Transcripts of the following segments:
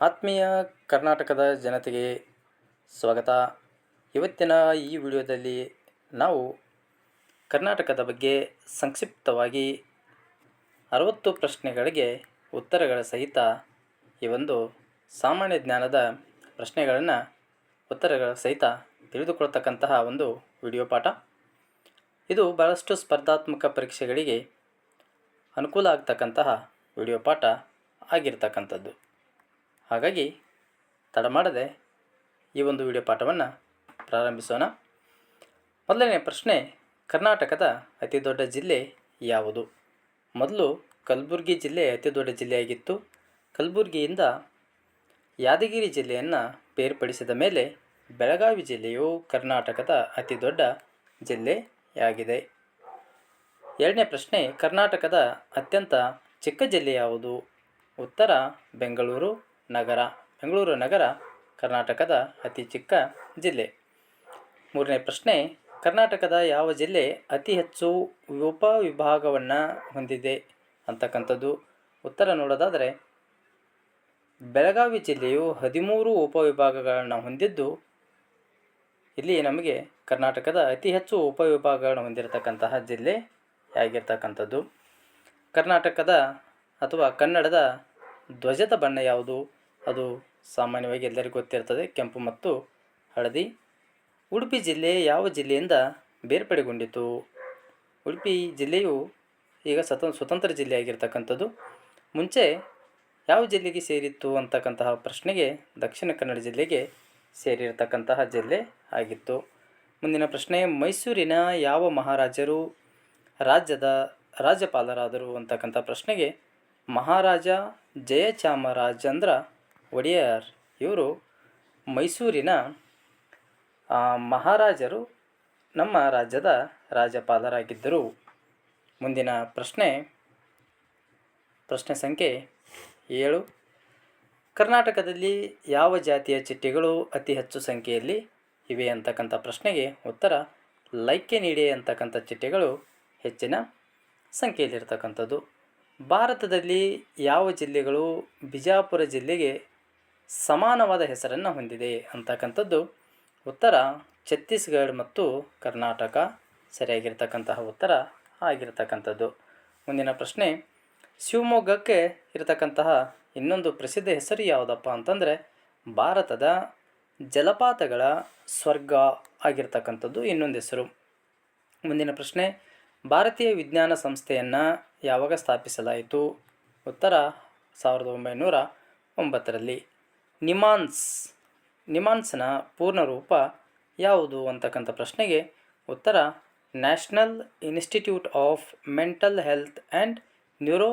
ಆತ್ಮೀಯ ಕರ್ನಾಟಕದ ಜನತೆಗೆ ಸ್ವಾಗತ. ಇವತ್ತಿನ ಈ ವಿಡಿಯೋದಲ್ಲಿ ನಾವು ಕರ್ನಾಟಕದ ಬಗ್ಗೆ ಸಂಕ್ಷಿಪ್ತವಾಗಿ ಅರವತ್ತು ಪ್ರಶ್ನೆಗಳಿಗೆ ಉತ್ತರಗಳ ಸಹಿತ ಈ ಒಂದು ಸಾಮಾನ್ಯ ಜ್ಞಾನದ ಪ್ರಶ್ನೆಗಳನ್ನು ಉತ್ತರಗಳ ಸಹಿತ ತಿಳಿದುಕೊಳ್ತಕ್ಕಂತಹ ಒಂದು ವಿಡಿಯೋ ಪಾಠ. ಇದು ಬಹಳಷ್ಟು ಸ್ಪರ್ಧಾತ್ಮಕ ಪರೀಕ್ಷೆಗಳಿಗೆ ಅನುಕೂಲ ಆಗ್ತಕ್ಕಂತಹ ವಿಡಿಯೋ ಪಾಠ ಆಗಿರ್ತಕ್ಕಂಥದ್ದು. ಹಾಗಾಗಿ ತಡ ಮಾಡದೆ ಈ ಒಂದು ವಿಡಿಯೋ ಪಾಠವನ್ನು ಪ್ರಾರಂಭಿಸೋಣ. ಮೊದಲನೇ ಪ್ರಶ್ನೆ, ಕರ್ನಾಟಕದ ಅತಿ ದೊಡ್ಡ ಜಿಲ್ಲೆ ಯಾವುದು? ಮೊದಲು ಕಲಬುರಗಿ ಜಿಲ್ಲೆ ಅತಿ ದೊಡ್ಡ ಜಿಲ್ಲೆಯಾಗಿತ್ತು. ಕಲಬುರಗಿಯಿಂದ ಯಾದಗಿರಿ ಜಿಲ್ಲೆಯನ್ನು ಬೇರ್ಪಡಿಸಿದ ಮೇಲೆ ಬೆಳಗಾವಿ ಜಿಲ್ಲೆಯು ಕರ್ನಾಟಕದ ಅತಿ ದೊಡ್ಡ ಜಿಲ್ಲೆಯಾಗಿದೆ. ಎರಡನೇ ಪ್ರಶ್ನೆ, ಕರ್ನಾಟಕದ ಅತ್ಯಂತ ಚಿಕ್ಕ ಜಿಲ್ಲೆ ಯಾವುದು? ಉತ್ತರ ಬೆಂಗಳೂರು ನಗರ, ಬೆಂಗಳೂರು ನಗರ, ಕರ್ನಾಟಕದ ಅತಿ ಚಿಕ್ಕ ಜಿಲ್ಲೆ. ಮೂರನೇ ಪ್ರಶ್ನೆ, ಕರ್ನಾಟಕದ ಯಾವ ಜಿಲ್ಲೆ ಅತಿ ಹೆಚ್ಚು ಉಪವಿಭಾಗವನ್ನು ಹೊಂದಿದೆ? ಅಂತಕ್ಕಂಥದ್ದು ಉತ್ತರ ನೋಡೋದಾದರೆ, ಬೆಳಗಾವಿ ಜಿಲ್ಲೆಯು ಹದಿಮೂರು ಉಪವಿಭಾಗಗಳನ್ನು ಹೊಂದಿದ್ದು, ಇಲ್ಲಿ ನಮಗೆ ಕರ್ನಾಟಕದ ಅತಿ ಹೆಚ್ಚು ಉಪವಿಭಾಗಗಳನ್ನು ಹೊಂದಿರತಕ್ಕಂತಹ ಜಿಲ್ಲೆ ಆಗಿರ್ತಕ್ಕಂಥದ್ದು ಕರ್ನಾಟಕದ ಅಥವಾ ಕನ್ನಡದ ಧ್ವಜದ ಬಣ್ಣ ಯಾವುದು? ಅದು ಸಾಮಾನ್ಯವಾಗಿ ಎಲ್ಲರಿಗೂ ಗೊತ್ತಿರ್ತದೆ. ಕೆಂಪು ಮತ್ತು ಹಳದಿ. ಉಡುಪಿ ಜಿಲ್ಲೆ ಯಾವ ಜಿಲ್ಲೆಯಿಂದ ಬೇರ್ಪಡೆಗೊಂಡಿತು? ಉಡುಪಿ ಜಿಲ್ಲೆಯು ಈಗ ಸ್ವತಂ, ಸ್ವತಂತ್ರ ಜಿಲ್ಲೆ ಆಗಿರ್ತಕ್ಕಂಥದ್ದು. ಮುಂಚೆ ಯಾವ ಜಿಲ್ಲೆಗೆ ಸೇರಿತ್ತು ಅಂತಕ್ಕಂತಹ ಪ್ರಶ್ನೆಗೆ ದಕ್ಷಿಣ ಕನ್ನಡ ಜಿಲ್ಲೆಗೆ ಸೇರಿರ್ತಕ್ಕಂತಹ ಜಿಲ್ಲೆ ಆಗಿತ್ತು. ಮುಂದಿನ ಪ್ರಶ್ನೆ, ಮೈಸೂರಿನ ಯಾವ ಮಹಾರಾಜರು, ರಾಜ್ಯದ ರಾಜ್ಯಪಾಲರಾದರು ಅಂತಕ್ಕಂಥ ಪ್ರಶ್ನೆಗೆ ಮಹಾರಾಜ ಜಯಚಾಮರಾಜೇಂದ್ರ ಒಡೆಯರ್ ಇವರು ಮೈಸೂರಿನ ಮಹಾರಾಜರು ನಮ್ಮ ರಾಜ್ಯದ ರಾಜ್ಯಪಾಲರಾಗಿದ್ದರು. ಮುಂದಿನ ಪ್ರಶ್ನೆ ಪ್ರಶ್ನೆ ಸಂಖ್ಯೆ ಏಳು. ಕರ್ನಾಟಕದಲ್ಲಿ ಯಾವ ಜಾತಿಯ ಚಿಟ್ಟೆಗಳು ಅತಿ ಹೆಚ್ಚು ಸಂಖ್ಯೆಯಲ್ಲಿ ಇವೆ ಅಂತಕ್ಕಂಥ ಪ್ರಶ್ನೆಗೆ ಉತ್ತರ, ಲೈಕೆ ನೀಡಿ ಅಂತಕ್ಕಂಥ ಚಿಟ್ಟೆಗಳು ಹೆಚ್ಚಿನ ಸಂಖ್ಯೆಯಲ್ಲಿರ್ತಕ್ಕಂಥದ್ದು. ಭಾರತದಲ್ಲಿ ಯಾವ ಜಿಲ್ಲೆಗಳು ಬಿಜಾಪುರ ಜಿಲ್ಲೆಗೆ ಸಮಾನವಾದ ಹೆಸರನ್ನು ಹೊಂದಿದೆ ಅಂತಕ್ಕಂಥದ್ದು ಉತ್ತರ ಛತ್ತೀಸ್ಗಢ ಮತ್ತು ಕರ್ನಾಟಕ ಸರಿಯಾಗಿರ್ತಕ್ಕಂತಹ ಉತ್ತರ ಆಗಿರ್ತಕ್ಕಂಥದ್ದು. ಮುಂದಿನ ಪ್ರಶ್ನೆ, ಶಿವಮೊಗ್ಗಕ್ಕೆ ಇರತಕ್ಕಂತಹ ಇನ್ನೊಂದು ಪ್ರಸಿದ್ಧ ಹೆಸರು ಯಾವುದಪ್ಪ ಅಂತಂದರೆ ಭಾರತದ ಜಲಪಾತಗಳ ಸ್ವರ್ಗ ಆಗಿರ್ತಕ್ಕಂಥದ್ದು ಇನ್ನೊಂದು ಹೆಸರು. ಮುಂದಿನ ಪ್ರಶ್ನೆ, ಭಾರತೀಯ ವಿಜ್ಞಾನ ಸಂಸ್ಥೆಯನ್ನು ಯಾವಾಗ ಸ್ಥಾಪಿಸಲಾಯಿತು? ಉತ್ತರ ಸಾವಿರದ ಒಂಬೈನೂರ ಒಂಬತ್ತರಲ್ಲಿ. ನಿಮಾನ್ಸ್. ನಿಮಾನ್ಸ್ನ ಪೂರ್ಣ ರೂಪ ಯಾವುದು ಅಂತಕ್ಕಂಥ ಪ್ರಶ್ನೆಗೆ ಉತ್ತರ national institute of mental health and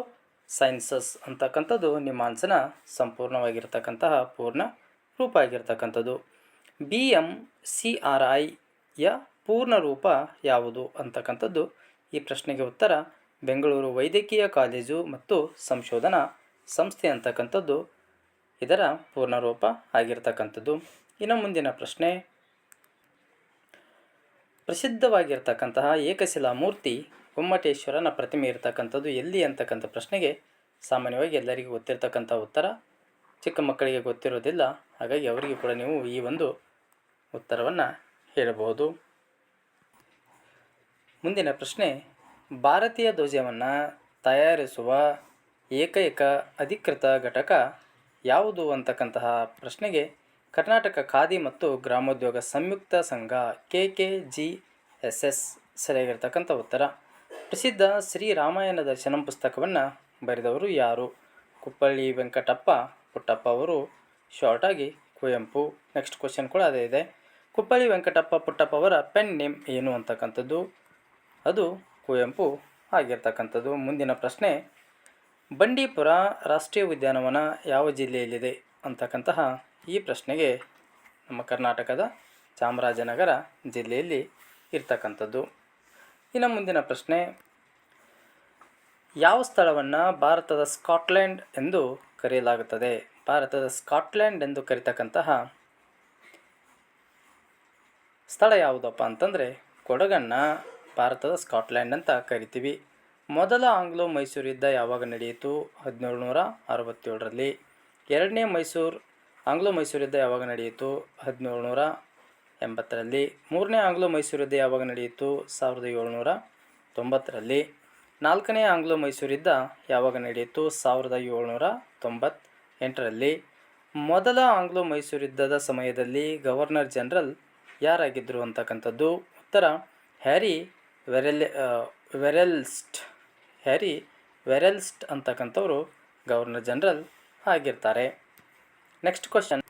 neurosciences ಅಂತಕ್ಕಂಥದ್ದು ನಿಮಾನ್ಸ್ನ ಸಂಪೂರ್ಣವಾಗಿರ್ತಕ್ಕಂತಹ ಪೂರ್ಣ ರೂಪ ಆಗಿರ್ತಕ್ಕಂಥದ್ದು. ಬಿ ಎಂ ಸಿ ಆರ್ ಐಯ ಪೂರ್ಣ ರೂಪ ಯಾವುದು ಅಂತಕ್ಕಂಥದ್ದು? ಈ ಪ್ರಶ್ನೆಗೆ ಉತ್ತರ ಬೆಂಗಳೂರು ವೈದ್ಯಕೀಯ ಕಾಲೇಜು ಮತ್ತು ಸಂಶೋಧನಾ ಸಂಸ್ಥೆ ಅಂತಕ್ಕಂಥದ್ದು ಇದರ ಪೂರ್ಣ ರೂಪ ಆಗಿರ್ತಕ್ಕಂಥದ್ದು. ಇನ್ನು ಮುಂದಿನ ಪ್ರಶ್ನೆ. ಪ್ರಸಿದ್ಧವಾಗಿರ್ತಕ್ಕಂತಹ ಏಕಶಿಲಾ ಮೂರ್ತಿ ಗೊಮ್ಮಟೇಶ್ವರನ ಪ್ರತಿಮೆ ಇರತಕ್ಕಂಥದ್ದು ಎಲ್ಲಿ ಅಂತಕ್ಕಂಥ ಪ್ರಶ್ನೆಗೆ ಸಾಮಾನ್ಯವಾಗಿ ಎಲ್ಲರಿಗೂ ಗೊತ್ತಿರತಕ್ಕಂಥ ಉತ್ತರ. ಚಿಕ್ಕ ಮಕ್ಕಳಿಗೆ ಗೊತ್ತಿರೋದಿಲ್ಲ, ಹಾಗಾಗಿ ಅವರಿಗೆ ಕೂಡ ನೀವು ಈ ಒಂದು ಉತ್ತರವನ್ನು ಹೇಳಬಹುದು. ಮುಂದಿನ ಪ್ರಶ್ನೆ. ಭಾರತೀಯ ಧ್ವಜವನ್ನು ತಯಾರಿಸುವ ಏಕೈಕ ಅಧಿಕೃತ ಘಟಕ ಯಾವುದು ಅಂತಕ್ಕಂತಹ ಪ್ರಶ್ನೆಗೆ ಕರ್ನಾಟಕ ಖಾದಿ ಮತ್ತು ಗ್ರಾಮೋದ್ಯೋಗ ಸಂಯುಕ್ತ ಸಂಘ K K G S S ಸರಿಯಾಗಿರ್ತಕ್ಕಂಥ ಉತ್ತರ. ಪ್ರಸಿದ್ಧ ಶ್ರೀ ರಾಮಾಯಣ ದರ್ಶನಂ ಪುಸ್ತಕವನ್ನು ಬರೆದವರು ಯಾರು? ಕುಪ್ಪಳ್ಳಿ ವೆಂಕಟಪ್ಪ, ಪುಟ್ಟಪ್ಪ ಅವರು. ಶಾರ್ಟಾಗಿ ಕುವೆಂಪು. ನೆಕ್ಸ್ಟ್ ಕ್ವಶನ್ ಕೂಡ ಅದೇ ಇದೆ. ಕುಪ್ಪಳ್ಳಿ ವೆಂಕಟಪ್ಪ, ಪುಟ್ಟಪ್ಪ ಅವರ ಪೆನ್ ನೇಮ್ ಏನು ಅಂತಕ್ಕಂಥದ್ದು? ಅದು ಕುವೆಂಪು ಆಗಿರ್ತಕ್ಕಂಥದ್ದು. ಮುಂದಿನ ಪ್ರಶ್ನೆ ಬಂಡೀಪುರ ರಾಷ್ಟ್ರೀಯ ಉದ್ಯಾನವನ ಯಾವ ಜಿಲ್ಲೆಯಲ್ಲಿದೆ ಅಂತಕ್ಕಂತಹ ಈ ಪ್ರಶ್ನೆಗೆ ನಮ್ಮ ಕರ್ನಾಟಕದ ಚಾಮರಾಜನಗರ ಜಿಲ್ಲೆಯಲ್ಲಿ ಇರ್ತಕ್ಕಂಥದ್ದು. ಇನ್ನು ಮುಂದಿನ ಪ್ರಶ್ನೆ, ಯಾವ ಸ್ಥಳವನ್ನು ಭಾರತದ ಸ್ಕಾಟ್ಲ್ಯಾಂಡ್ ಎಂದು ಕರೆಯಲಾಗುತ್ತದೆ? ಭಾರತದ ಸ್ಕಾಟ್ಲ್ಯಾಂಡ್ ಎಂದು ಕರೀತಕ್ಕಂತಹ ಸ್ಥಳ ಯಾವುದಪ್ಪ ಅಂತಂದರೆ ಕೊಡಗನ್ನು ಭಾರತದ ಸ್ಕಾಟ್ಲ್ಯಾಂಡ್ ಅಂತ ಕರಿತೀವಿ. ಮೊದಲ ಆಂಗ್ಲೋ ಮೈಸೂರು ಯುದ್ಧ ಯಾವಾಗ ನಡೆಯಿತು? ಹದಿನೇಳು ನೂರ ಅರವತ್ತೇಳರಲ್ಲಿ. ಎರಡನೇ ಮೈಸೂರು, ಆಂಗ್ಲೋ ಮೈಸೂರು ಯುದ್ಧ ಯಾವಾಗ ನಡೆಯಿತು? ಹದಿನೇಳು ನೂರ ಎಂಬತ್ತರಲ್ಲಿ. ಮೂರನೇ ಆಂಗ್ಲೋ ಮೈಸೂರು ಯುದ್ಧ ಯಾವಾಗ ನಡೆಯಿತು? ಸಾವಿರದ ಏಳುನೂರ ತೊಂಬತ್ತರಲ್ಲಿ. ನಾಲ್ಕನೇ ಆಂಗ್ಲೋ ಮೈಸೂರು ಯುದ್ಧ ಯಾವಾಗ ನಡೆಯಿತು? ಸಾವಿರದ ಏಳುನೂರ ತೊಂಬತ್ತೆಂಟರಲ್ಲಿ. ಮೊದಲ ಆಂಗ್ಲೋ ಮೈಸೂರು ಯುದ್ಧದ ಸಮಯದಲ್ಲಿ ಗವರ್ನರ್ ಜನರಲ್ ಯಾರಾಗಿದ್ದರು ಅಂತಕ್ಕಂಥದ್ದು? ಉತ್ತರ, ಹ್ಯಾರಿ ವೆರೆಲ್ ವೆರೆಲ್ಸ್ಟ್. ಹ್ಯಾರಿ ವೆರೆಲ್ಸ್ಟ್ ಅಂತಕ್ಕಂಥವರು ಗವರ್ನರ್ ಜನರಲ್ ಆಗಿರ್ತಾರೆ. ನೆಕ್ಸ್ಟ್ ಕ್ವಶನ್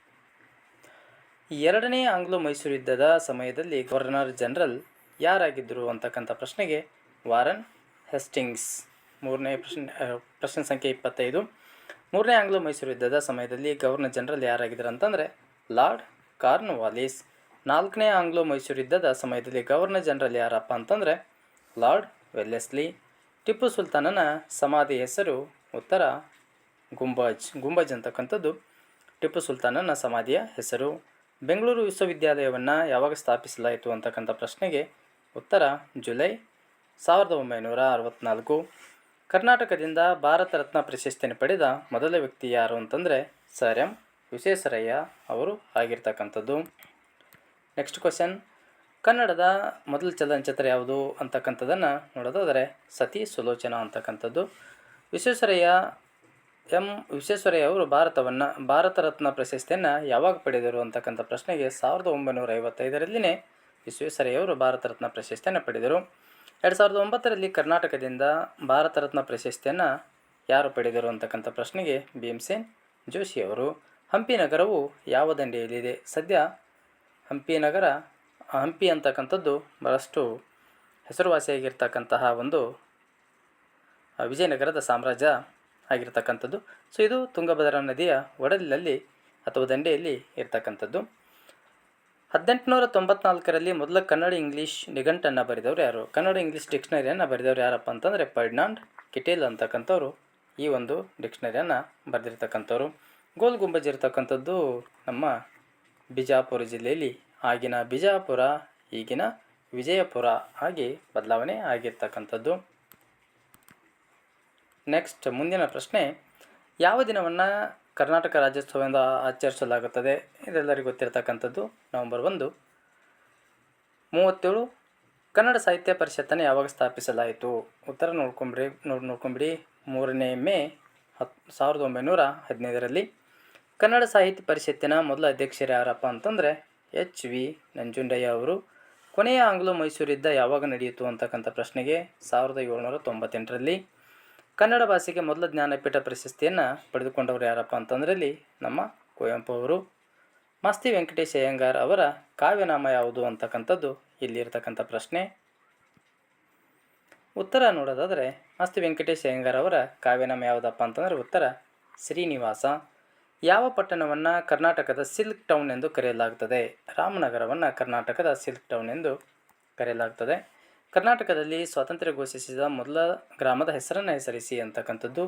ಎರಡನೇ ಆಂಗ್ಲೋ ಮೈಸೂರು ಯುದ್ಧದ ಸಮಯದಲ್ಲಿ ಗವರ್ನರ್ ಜನರಲ್ ಯಾರಾಗಿದ್ದರು ಅಂತಕ್ಕಂಥ ಪ್ರಶ್ನೆಗೆ ವಾರನ್ ಹೆಸ್ಟಿಂಗ್ಸ್. ಮೂರನೇ ಪ್ರಶ್ನೆ ಪ್ರಶ್ನೆ ಸಂಖ್ಯೆ ಇಪ್ಪತ್ತೈದು. ಮೂರನೇ ಆಂಗ್ಲೋ ಮೈಸೂರು ಯುದ್ಧದ ಸಮಯದಲ್ಲಿ ಗವರ್ನರ್ ಜನರಲ್ ಯಾರಾಗಿದ್ದರು ಅಂತಂದರೆ ಲಾರ್ಡ್ ಕಾರ್ನ್ವಾಲಿಸ್. ನಾಲ್ಕನೇ ಆಂಗ್ಲೋ ಮೈಸೂರು ಯುದ್ಧದ ಸಮಯದಲ್ಲಿ ಗವರ್ನರ್ ಜನರಲ್ ಯಾರಪ್ಪ ಅಂತಂದರೆ ಲಾರ್ಡ್ ವೆಲ್ಲೆಸ್ಲಿ. ಟಿಪ್ಪು ಸುಲ್ತಾನನ ಸಮಾಧಿ ಹೆಸರು ಉತ್ತರ ಗುಂಬಜ್. ಗುಂಬಜ್ ಅಂತಕ್ಕಂಥದ್ದು ಟಿಪ್ಪು ಸುಲ್ತಾನನ ಸಮಾಧಿಯ ಹೆಸರು. ಬೆಂಗಳೂರು ವಿಶ್ವವಿದ್ಯಾಲಯವನ್ನು ಯಾವಾಗ ಸ್ಥಾಪಿಸಲಾಯಿತು ಅಂತಕ್ಕಂಥ ಪ್ರಶ್ನೆಗೆ ಉತ್ತರ ಜುಲೈ ಸಾವಿರದ ಒಂಬೈನೂರ ಅರವತ್ತ್ನಾಲ್ಕು ಕರ್ನಾಟಕದಿಂದ ಭಾರತ ರತ್ನ ಪ್ರಶಸ್ತಿಯನ್ನು ಪಡೆದ ಮೊದಲ ವ್ಯಕ್ತಿ ಯಾರು ಅಂತಂದರೆ ಸರ್ ಎಂ ವಿಶ್ವೇಶ್ವರಯ್ಯ ಅವರು ಆಗಿರ್ತಕ್ಕಂಥದ್ದು. ನೆಕ್ಸ್ಟ್ ಕ್ವಶನ್ ಕನ್ನಡದ ಮೊದಲ ಚಲನಚಿತ್ರ ಯಾವುದು ಅಂತಕ್ಕಂಥದ್ದನ್ನು ನೋಡೋದಾದರೆ ಸತಿ ಸುಲೋಚನ ಅಂತಕ್ಕಂಥದ್ದು. ವಿಶ್ವೇಶ್ವರಯ್ಯ ಎಂ ವಿಶ್ವೇಶ್ವರಯ್ಯ ಅವರು ಭಾರತವನ್ನು, ಭಾರತ ರತ್ನ ಪ್ರಶಸ್ತಿಯನ್ನು ಯಾವಾಗ ಪಡೆದರು ಅಂತಕ್ಕಂಥ ಪ್ರಶ್ನೆಗೆ ಸಾವಿರದ ಒಂಬೈನೂರ ಐವತ್ತೈದರಲ್ಲಿನೇ ವಿಶ್ವೇಶ್ವರಯ್ಯವರು ಭಾರತ ರತ್ನ ಪ್ರಶಸ್ತಿಯನ್ನು ಪಡೆದರು. ಎರಡು ಸಾವಿರದ ಒಂಬತ್ತರಲ್ಲಿ ಕರ್ನಾಟಕದಿಂದ ಭಾರತ ರತ್ನ ಪ್ರಶಸ್ತಿಯನ್ನು ಯಾರು ಪಡೆದರು ಅಂತಕ್ಕಂಥ ಪ್ರಶ್ನೆಗೆ ಭೀಮಸೇನ್ ಜೋಶಿ ಅವರು. ಹಂಪಿ ನಗರವು ಯಾವ ದಂಡೆಯಲ್ಲಿದೆ? ಸದ್ಯ ಹಂಪಿ ನಗರ ಹಂಪಿ ಅಂತಕ್ಕಂಥದ್ದು ಭಾಳಷ್ಟು ಹೆಸರುವಾಸಿಯಾಗಿರ್ತಕ್ಕಂತಹ ಒಂದು ವಿಜಯನಗರದ ಸಾಮ್ರಾಜ್ಯ ಆಗಿರ್ತಕ್ಕಂಥದ್ದು. ಸೊ ಇದು ತುಂಗಭದ್ರಾ ನದಿಯ ಒಡಲಿನಲ್ಲಿ ಅಥವಾ ದಂಡೆಯಲ್ಲಿ ಇರ್ತಕ್ಕಂಥದ್ದು. ಹದಿನೆಂಟುನೂರ ತೊಂಬತ್ನಾಲ್ಕರಲ್ಲಿ ಮೊದಲ ಕನ್ನಡ ಇಂಗ್ಲೀಷ್ ನಿಘಂಟನ್ನು ಬರೆದವರು ಯಾರು? ಕನ್ನಡ ಇಂಗ್ಲೀಷ್ ಡಿಕ್ಷನರಿಯನ್ನು ಬರೆದವರು ಯಾರಪ್ಪ ಅಂತಂದರೆ ಫರ್ಡಿನಾಂಡ್ ಕಿಟೇಲ್ ಅಂತಕ್ಕಂಥವ್ರು ಈ ಒಂದು ಡಿಕ್ಷನರಿಯನ್ನು ಬರೆದಿರ್ತಕ್ಕಂಥವ್ರು. ಗೋಲ್ ಗುಂಬಜ್ ಇರ್ತಕ್ಕಂಥದ್ದು ನಮ್ಮ ಬಿಜಾಪುರ ಜಿಲ್ಲೆಯಲ್ಲಿ ಆಗಿನ ಬಿಜಾಪುರ, ಈಗಿನ ವಿಜಯಪುರ ಆಗಿ ಬದಲಾವಣೆ ಆಗಿರ್ತಕ್ಕಂಥದ್ದು. ನೆಕ್ಸ್ಟ್ ಮುಂದಿನ ಪ್ರಶ್ನೆ, ಯಾವ ದಿನವನ್ನು ಕರ್ನಾಟಕ ರಾಜ್ಯೋತ್ಸವದಿಂದ ಆಚರಿಸಲಾಗುತ್ತದೆ? ಇದೆಲ್ಲರಿಗೂ ಗೊತ್ತಿರತಕ್ಕಂಥದ್ದು ನವೆಂಬರ್ ಒಂದು. ಮೂವತ್ತೇಳು, ಕನ್ನಡ ಸಾಹಿತ್ಯ ಪರಿಷತ್ತನ್ನು ಯಾವಾಗ ಸ್ಥಾಪಿಸಲಾಯಿತು? ಉತ್ತರ ನೋಡ್ಕೊಂಬಿಡಿ ನೋಡಿ ನೋಡ್ಕೊಂಬಿಡಿ. ಮೂರನೇ ಮೇ ಹತ್, ಸಾವಿರದ ಒಂಬೈನೂರ ಹದಿನೈದರಲ್ಲಿ ಕನ್ನಡ ಸಾಹಿತ್ಯ ಪರಿಷತ್ತಿನ ಮೊದಲ ಅಧ್ಯಕ್ಷರು ಯಾರಪ್ಪ ಅಂತಂದರೆ ಎಚ್ ವಿ ನಂಜುಂಡಯ್ಯ ಅವರು. ಕೊನೆಯ ಆಂಗ್ಲೋ ಮೈಸೂರು ಯುದ್ಧ ಯಾವಾಗ ನಡೆಯಿತು ಅಂತಕ್ಕಂಥ ಪ್ರಶ್ನೆಗೆ ಸಾವಿರದ ಏಳ್ನೂರ ತೊಂಬತ್ತೆಂಟರಲ್ಲಿ ಕನ್ನಡ ಭಾಷೆಗೆ ಮೊದಲ ಜ್ಞಾನಪೀಠ ಪ್ರಶಸ್ತಿಯನ್ನು ಪಡೆದುಕೊಂಡವರು ಯಾರಪ್ಪ ಅಂತಂದ್ರಲ್ಲಿ ನಮ್ಮ ಕುವೆಂಪು ಅವರು. ಮಸ್ತಿ ವೆಂಕಟೇಶ್ ಅಯ್ಯಂಗಾರ್ ಅವರ ಕಾವ್ಯನಾಮ ಯಾವುದು ಅಂತಕ್ಕಂಥದ್ದು ಇಲ್ಲಿರ್ತಕ್ಕಂಥ ಪ್ರಶ್ನೆ. ಉತ್ತರ ನೋಡೋದಾದರೆ ಮಸ್ತಿ ವೆಂಕಟೇಶ್ ಅಯ್ಯಂಗಾರ್ ಅವರ ಕಾವ್ಯನಾಮ ಯಾವುದಪ್ಪ ಅಂತಂದರೆ ಉತ್ತರ ಶ್ರೀನಿವಾಸ. ಯಾವ ಪಟ್ಟಣವನ್ನು ಕರ್ನಾಟಕದ ಸಿಲ್ಕ್ ಟೌನ್ ಎಂದು ಕರೆಯಲಾಗುತ್ತದೆ? ರಾಮನಗರವನ್ನು ಕರ್ನಾಟಕದ ಸಿಲ್ಕ್ ಟೌನ್ ಎಂದು ಕರೆಯಲಾಗುತ್ತದೆ. ಕರ್ನಾಟಕದಲ್ಲಿ ಸ್ವಾತಂತ್ರ್ಯ ಘೋಷಿಸಿದ ಮೊದಲ ಗ್ರಾಮದ ಹೆಸರನ್ನು ಹೆಸರಿಸಿ ಅಂತಕ್ಕಂಥದ್ದು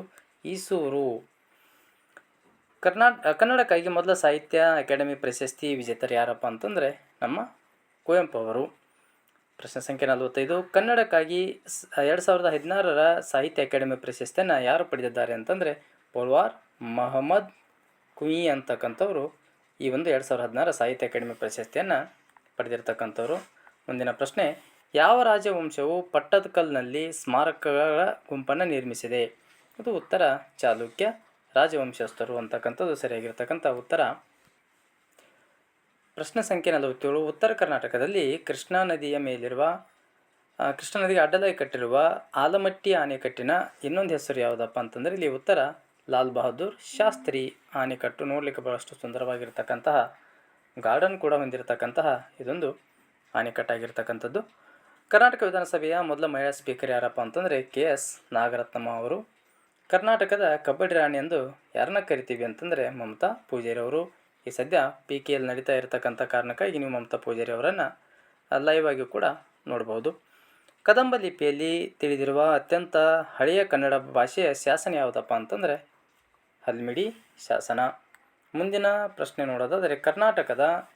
ಈಸೂರು. ಕರ್ನಾ ಕನ್ನಡಕ್ಕಾಗಿ ಮೊದಲ ಸಾಹಿತ್ಯ ಅಕಾಡೆಮಿ ಪ್ರಶಸ್ತಿ ವಿಜೇತರು ಯಾರಪ್ಪ ಅಂತಂದರೆ ನಮ್ಮ ಕುವೆಂಪು ಅವರು. ಪ್ರಶ್ನೆ ಸಂಖ್ಯೆ ನಲವತ್ತೈದು. ಕನ್ನಡಕ್ಕಾಗಿ ಎರಡು ಸಾವಿರದ ಹದಿನಾರರ ಸಾಹಿತ್ಯ ಅಕಾಡೆಮಿ ಪ್ರಶಸ್ತಿಯನ್ನು ಯಾರು ಪಡೆದಿದ್ದಾರೆ ಅಂತಂದರೆ ಪೋಲ್ವಾರ್ ಮಹಮ್ಮದ್ ಕುಯಿ ಅಂತಕ್ಕಂಥವ್ರು ಈ ಒಂದು ಎರಡು ಸಾವಿರದ ಹದಿನಾರ ಸಾಹಿತ್ಯ ಅಕಾಡೆಮಿ ಪ್ರಶಸ್ತಿಯನ್ನು ಪಡೆದಿರ್ತಕ್ಕಂಥವ್ರು. ಮುಂದಿನ ಪ್ರಶ್ನೆ, ಯಾವ ರಾಜವಂಶವು ಪಟ್ಟದಕಲ್ನಲ್ಲಿ ಸ್ಮಾರಕಗಳ ಗುಂಪನ್ನು ನಿರ್ಮಿಸಿದೆ? ಅದು ಉತ್ತರ, ಚಾಲುಕ್ಯ, ರಾಜವಂಶಸ್ಥರು ಅಂತಕ್ಕಂಥದ್ದು ಸರಿಯಾಗಿರ್ತಕ್ಕಂಥ ಉತ್ತರ. ಪ್ರಶ್ನೆ ಸಂಖ್ಯೆ ನಲವತ್ತೇಳು, ಉತ್ತರ ಕರ್ನಾಟಕದಲ್ಲಿ ಕೃಷ್ಣಾ ನದಿಯ ಮೇಲಿರುವ ಕೃಷ್ಣಾ ನದಿಗೆ ಅಡ್ಡಲಾಗಿ ಕಟ್ಟಿರುವ ಆಲಮಟ್ಟಿ ಆಣೆಕಟ್ಟಿನ ಇನ್ನೊಂದು ಹೆಸರು ಯಾವುದಪ್ಪ ಅಂತಂದರೆ ಇಲ್ಲಿ ಉತ್ತರ ಲಾಲ್ ಬಹದ್ದೂರ್ ಶಾಸ್ತ್ರಿ ಆಣೆಕಟ್ಟು ನೋಡಲಿಕ್ಕೆ ಬಹಳಷ್ಟು ಸುಂದರವಾಗಿರ್ತಕ್ಕಂತಹ, ಗಾರ್ಡನ್ ಕೂಡ ಹೊಂದಿರತಕ್ಕಂತಹ ಇದೊಂದು ಆಣೆಕಟ್ಟಾಗಿರ್ತಕ್ಕಂಥದ್ದು ಕರ್ನಾಟಕ ವಿಧಾನಸಭೆಯ ಮೊದಲ ಮಹಿಳಾ ಸ್ಪೀಕರ್ ಯಾರಪ್ಪ ಅಂತಂದರೆ ಕೆ ಎಸ್ ನಾಗರತ್ನಮ್ಮ ಅವರು. ಕರ್ನಾಟಕದ ಕಬಡ್ಡಿ ರಾಣಿ ಎಂದು ಯಾರನ್ನ ಕರಿತೀವಿ ಅಂತಂದರೆ ಮಮತಾ ಪೂಜಾರಿ ಅವರು. ಈ ಸದ್ಯ ಪಿ ಕೆ ಎಲ್ ನಡೀತಾ ಇರತಕ್ಕಂಥ ಕಾರಣಕ್ಕಾಗಿ ನೀವು ಮಮತಾ ಪೂಜಾರಿ ಅವರನ್ನು ಲೈವ್ ಆಗಿ ಕೂಡ ನೋಡ್ಬೋದು. ಕದಂಬ ಲಿಪಿಯಲ್ಲಿ ತಿಳಿದಿರುವ ಅತ್ಯಂತ ಹಳೆಯ ಕನ್ನಡ ಭಾಷೆಯ ಶಾಸನ ಯಾವುದಪ್ಪ ಅಂತಂದರೆ ಹಲ್ಮಿಡಿ ಶಾಸನ. ಮುಂದಿನ ಪ್ರಶ್ನೆ ನೋಡೋದಾದರೆ, ಕರ್ನಾಟಕದ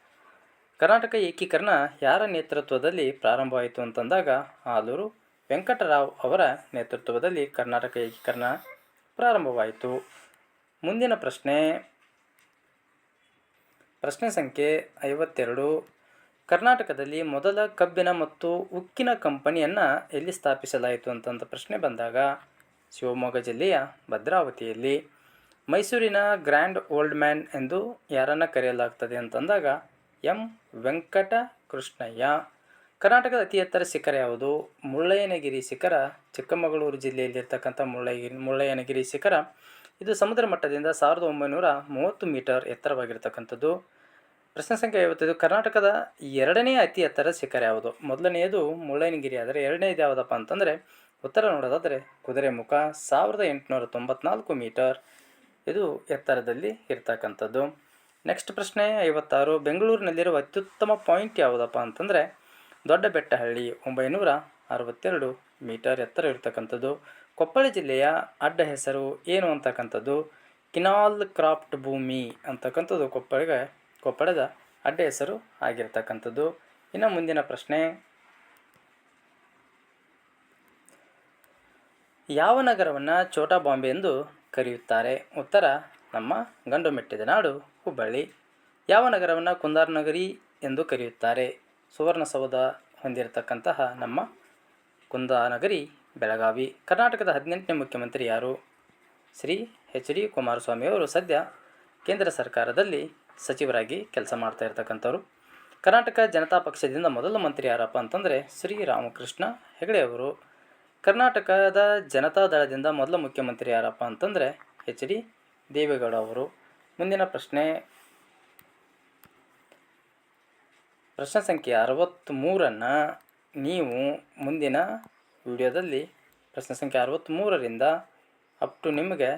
ಕರ್ನಾಟಕ ಏಕೀಕರಣ ಯಾರ ನೇತೃತ್ವದಲ್ಲಿ ಪ್ರಾರಂಭವಾಯಿತು ಅಂತಂದಾಗ ಆಲೂರು ವೆಂಕಟರಾವ್ ಅವರ ನೇತೃತ್ವದಲ್ಲಿ ಕರ್ನಾಟಕ ಏಕೀಕರಣ ಪ್ರಾರಂಭವಾಯಿತು. ಮುಂದಿನ ಪ್ರಶ್ನೆ ಪ್ರಶ್ನೆ ಸಂಖ್ಯೆ ಐವತ್ತೆರಡು. ಕರ್ನಾಟಕದಲ್ಲಿ ಮೊದಲ ಕಬ್ಬಿನ ಮತ್ತು ಉಕ್ಕಿನ ಕಂಪನಿಯನ್ನು ಎಲ್ಲಿ ಸ್ಥಾಪಿಸಲಾಯಿತು ಅಂತಂದ ಪ್ರಶ್ನೆ ಬಂದಾಗ ಶಿವಮೊಗ್ಗ ಜಿಲ್ಲೆಯ ಭದ್ರಾವತಿಯಲ್ಲಿ. ಮೈಸೂರಿನ ಗ್ರ್ಯಾಂಡ್ ಓಲ್ಡ್ ಮ್ಯಾನ್ ಎಂದು ಯಾರನ್ನು ಕರೆಯಲಾಗ್ತದೆ ಅಂತಂದಾಗ ಎಂ. ವೆಂಕಟ ಕೃಷ್ಣಯ್ಯ ಕರ್ನಾಟಕದ ಅತಿ ಎತ್ತರ ಶಿಖರ ಯಾವುದು? ಮುಳ್ಳಯ್ಯನಗಿರಿ ಶಿಖರ, ಚಿಕ್ಕಮಗಳೂರು ಜಿಲ್ಲೆಯಲ್ಲಿರ್ತಕ್ಕಂಥ ಮುಳ್ಳಯ್ಯಗಿರಿ ಮುಳ್ಳಯ್ಯನಗಿರಿ ಶಿಖರ. ಇದು ಸಮುದ್ರ ಮಟ್ಟದಿಂದ ಸಾವಿರದ ಒಂಬೈನೂರ ಮೂವತ್ತು ಮೀಟರ್ ಎತ್ತರವಾಗಿರ್ತಕ್ಕಂಥದ್ದು. ಪ್ರಶ್ನೆ ಸಂಖ್ಯೆ ಐವತ್ತೈದು, ಕರ್ನಾಟಕದ ಎರಡನೇ ಅತಿ ಎತ್ತರ ಶಿಖರ ಯಾವುದು? ಮೊದಲನೆಯದು ಮುಳ್ಳಯ್ಯನಗಿರಿ, ಆದರೆ ಎರಡನೇದು ಯಾವುದಪ್ಪ ಅಂತಂದರೆ, ಉತ್ತರ ನೋಡೋದಾದರೆ ಕುದುರೆಮುಖ, ಸಾವಿರದ ಎಂಟುನೂರ ತೊಂಬತ್ನಾಲ್ಕು ಮೀಟರ್. ಇದು ಎತ್ತರದಲ್ಲಿ ಇರ್ತಕ್ಕಂಥದ್ದು. ನೆಕ್ಸ್ಟ್ ಪ್ರಶ್ನೆ, ಐವತ್ತಾರು. ಬೆಂಗಳೂರಿನಲ್ಲಿರುವ ಅತ್ಯುತ್ತಮ ಪಾಯಿಂಟ್ ಯಾವುದಪ್ಪ ಅಂತಂದರೆ ದೊಡ್ಡ ಬೆಟ್ಟಹಳ್ಳಿ ಒಂಬೈನೂರ ಅರವತ್ತೆರಡು ಮೀಟರ್ ಎತ್ತರ ಇರ್ತಕ್ಕಂಥದ್ದು. ಕೊಪ್ಪಳ ಜಿಲ್ಲೆಯ ಅಡ್ಡ ಹೆಸರು ಏನು ಅಂತಕ್ಕಂಥದ್ದು? ಕಿನಾಲ್ ಕ್ರಾಫ್ಟ್ ಭೂಮಿ ಅಂತಕ್ಕಂಥದ್ದು ಕೊಪ್ಪಳಿಗೆ, ಕೊಪ್ಪಳದ ಅಡ್ಡ ಹೆಸರು ಆಗಿರ್ತಕ್ಕಂಥದ್ದು. ಇನ್ನು ಮುಂದಿನ ಪ್ರಶ್ನೆ, ಯಾವ ನಗರವನ್ನು ಛೋಟಾ ಬಾಂಬೆ ಎಂದು ಕರೆಯುತ್ತಾರೆ. ಉತ್ತರ, ನಮ್ಮ ಗಂಡು ಮೆಟ್ಟಿದ ನಾಡು ಹುಬ್ಬಳ್ಳಿ. ಯಾವ ನಗರವನ್ನು ಕುಂದಾರ್ ನಗರಿ ಎಂದು ಕರೆಯುತ್ತಾರೆ. ಸುವರ್ಣಸೌಧ ಹೊಂದಿರತಕ್ಕಂತಹ ನಮ್ಮ ಕುಂದಾನಗರಿ ಬೆಳಗಾವಿ. ಕರ್ನಾಟಕದ ಹದಿನೆಂಟನೇ ಮುಖ್ಯಮಂತ್ರಿ ಯಾರು? ಶ್ರೀ ಎಚ್ ಡಿ ಕುಮಾರಸ್ವಾಮಿ ಅವರು ಸದ್ಯ ಕೇಂದ್ರ ಸರ್ಕಾರದಲ್ಲಿ ಸಚಿವರಾಗಿ ಕೆಲಸ ಮಾಡ್ತಾ ಇರ್ತಕ್ಕಂಥವ್ರು. ಕರ್ನಾಟಕ ಜನತಾ ಪಕ್ಷದಿಂದ ಮೊದಲ ಮಂತ್ರಿ ಯಾರಪ್ಪ ಅಂತಂದರೆ ಶ್ರೀ ರಾಮಕೃಷ್ಣ ಹೆಗಡೆ ಅವರು. ಕರ್ನಾಟಕದ ಜನತಾ ದಳದಿಂದ ಮೊದಲ ಮುಖ್ಯಮಂತ್ರಿ ಯಾರಪ್ಪ ಅಂತಂದರೆ ಎಚ್ ಡಿ ದೇವೇಗೌಡ ಅವರು. ಮುಂದಿನ ಪ್ರಶ್ನೆ ಪ್ರಶ್ನೆ ಸಂಖ್ಯೆ ಅರವತ್ತ್ಮೂರನ್ನು ನೀವು ಮುಂದಿನ ವಿಡಿಯೋದಲ್ಲಿ ಪ್ರಶ್ನೆ ಸಂಖ್ಯೆ ಅರವತ್ತ್ಮೂರರಿಂದ ಅಪ್ ಟು ನಿಮಗೆ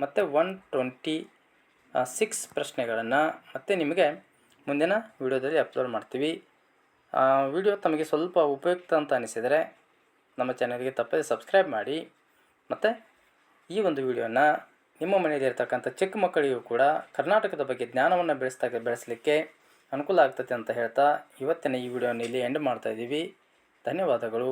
ಮತ್ತು ಒನ್ ಟ್ವೆಂಟಿ ಸಿಕ್ಸ್ ಪ್ರಶ್ನೆಗಳನ್ನು ಮತ್ತೆ ನಿಮಗೆ ಮುಂದಿನ ವಿಡಿಯೋದಲ್ಲಿ ಅಪ್ಲೋಡ್ ಮಾಡ್ತೀವಿ. ವಿಡಿಯೋ ತಮಗೆ ಸ್ವಲ್ಪ ಉಪಯುಕ್ತ ಅಂತ ಅನಿಸಿದರೆ ನಮ್ಮ ಚಾನಲ್ಗೆ ತಪ್ಪದೆ ಸಬ್ಸ್ಕ್ರೈಬ್ ಮಾಡಿ. ಮತ್ತು ಈ ಒಂದು ವಿಡಿಯೋನ ನಿಮ್ಮ ಮನೆಯಲ್ಲಿರ್ತಕ್ಕಂಥ ಚಿಕ್ಕ ಮಕ್ಕಳಿಗೂ ಕೂಡ ಕರ್ನಾಟಕದ ಬಗ್ಗೆ ಜ್ಞಾನವನ್ನು ಬೆಳೆಸ್ತಾ ಬೆಳೆಸಲಿಕ್ಕೆ ಅನುಕೂಲ ಆಗ್ತದೆ ಅಂತ ಹೇಳ್ತಾ ಇವತ್ತಿನ ಈ ವಿಡಿಯೋನ ಇಲ್ಲಿ ಎಂಡ್ ಮಾಡ್ತಾ ಇದ್ದೀವಿ. ಧನ್ಯವಾದಗಳು.